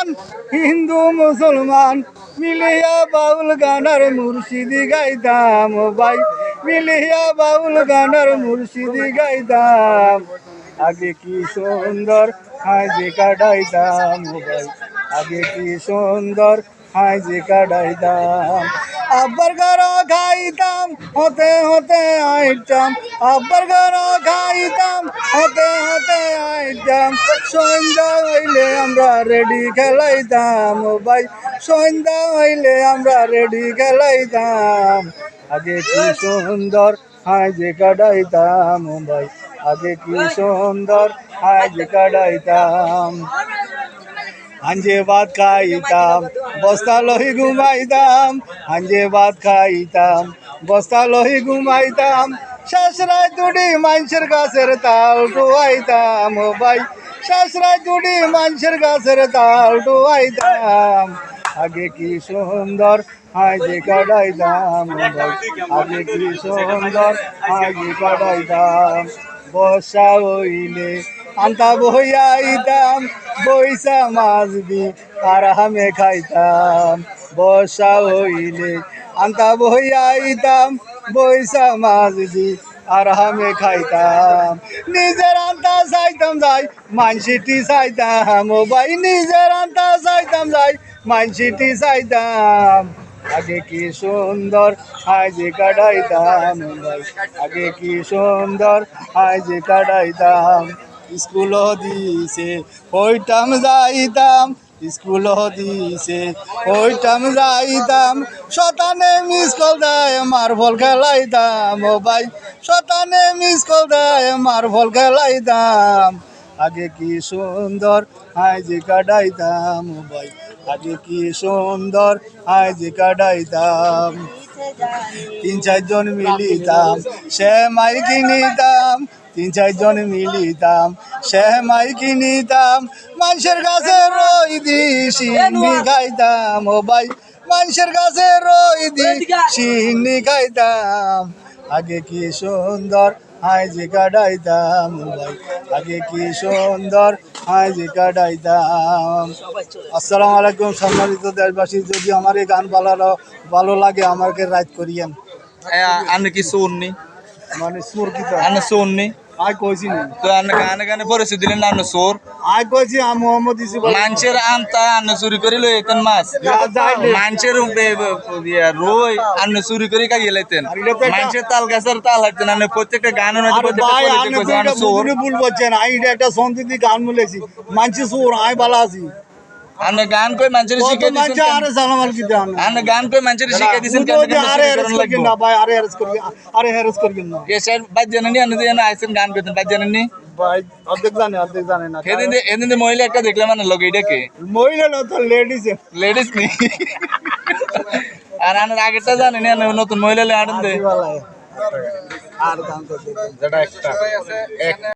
গান হিন্দু, মুসলমান, মিলিয়া বাউল গানার মুর্শিদি গাইতাম ভাই, মিলিয়া বাউল গানার মুর্শিদি গাইতাম। আগে কি সুন্দর যে কাটাইতাম ভাই, আগে কি সুন্দর যে কাটাইতাম। আব্বার ঘর খাইতাম, হতে হতে আইতাম, আব্বার ঘর খাইতাম, হতে আইতাম সন্ধ্যা হইলে আমরা রেডি খেলাইতাম। ও ভাই, সন্ধ্যা হইলে আমরা রেডি খেলাইতাম। আগে কি সুন্দর যে কাটাইতাম, ও ভাই, আগে কি সুন্দর যে কাটাইতাম। হাঞ্জে ভাত খাইতাম, বস্তা লহি ঘুমাইতাম। হাঞ্জে ভাত খাইতাম, বস্তা লহি ঘুমাইতাম। শাসরাই দুটি মানুষের গাছের তাল ডুয়াইতাম ও ভাই। শাসরাই দুটি মানুষের গাছের তাল ডুয়াইতাম আগে কি সুন্দর যে কাটাইতাম আগে কি সুন্দর যে কাটাইতাম বর্ষা হইলে আন্তা বইয়াইতাম বৈশা মাছ দি আর হামে খাইতাম। বর্ষা হইলে আন্তা বইয়াইতাম বৈশা দি আর হামে খাইতাম। নিজের আন্তা চাইতাম যাই, মানসিটি চাইতাম। ও ভাই, নিজের আন্তা চাইতাম যাই, মানসিটি চাইতাম। আগে কি সুন্দর, আজ কাটাইতাম। ভাই, আগে কি সুন্দর, আজ কাটাইতাম। স্কুল দিছে ওইটাম যাইতাম। স্কুল দিছে ওইটাম যাইতাম। শতানে মিস কল দেয়, মার্বল খেলাইতাম। ও ভাই, শতানে মিস কল দেয়, মার্বল খেলাইতাম। আগে কি সুন্দর, আজ কাটাইতাম। ও ভাই, আগে কি সুন্দর, আজ কাটাইতাম। তিন চারজন মিলিতাম, সে মাই কিনিতাম তিন চারজন মিলিতাম, সে মাই কিনিতাম মানুষের কাছে রই দি সিন্নি খাইতাম ও ভাই, মানুষের কাছে রই দি সিন্নি খাইতাম আগে কি সুন্দর হাই যে কাটাইতাম ভাই, আগে কি সুন্দর হাই যে কাটাইতাম। আসসালামু আলাইকুম সম্মানিত দেশবাসী, যদি আমার এই গান ভালো ভালো লাগে আমাকে রাইট করিয়েন। আনে কি শুননি মানে সুর কি আনে শুননি আয় কইছি নি। তো আনে গানে গানে পরিচয় দিলেন না আনে সোর। আয় কইছি আমি মোহাম্মদ আলী। মানুষের আনতা আনে চুরি করে এতেন মাছ। মানুষের রই আনে চুরি করে খাইয়ে লাইতেন। মানুষের তাল গাছের তাল হাইতেন আনে। প্রত্যেকটা আনে সোর। ভুল বলছেন আমি এটা একটা সন্তুতি গান বলেছি। মানছি সুর আয় ভালো আছি। আনে গান কই মানুষের শিখাই দিছেন আরে সালাম আলাইকুম দেন আনে? গান কই মানুষের শিখাই দিছেন কেন আরে করিয়েন লাগবো না ভাই আরে হেরেস করিয়েন আরে হেরেস করিয়েন না। এ স্যার বাদ জানেন আনে দিয়ে আইছেন গান করতেন বাদ জানেন নি ভাই অর্ধেক জানে অর্ধেক জানে না। এদিন এদিন মহিলা একটা দেখলাম মানে লগে এটাকে মহিলা না তো লেডিস লেডিস নি। আর আনার আগেরটা জানেন না? নতুন মহিলা লে আনন্দ আর গান করতে যেটা একটা।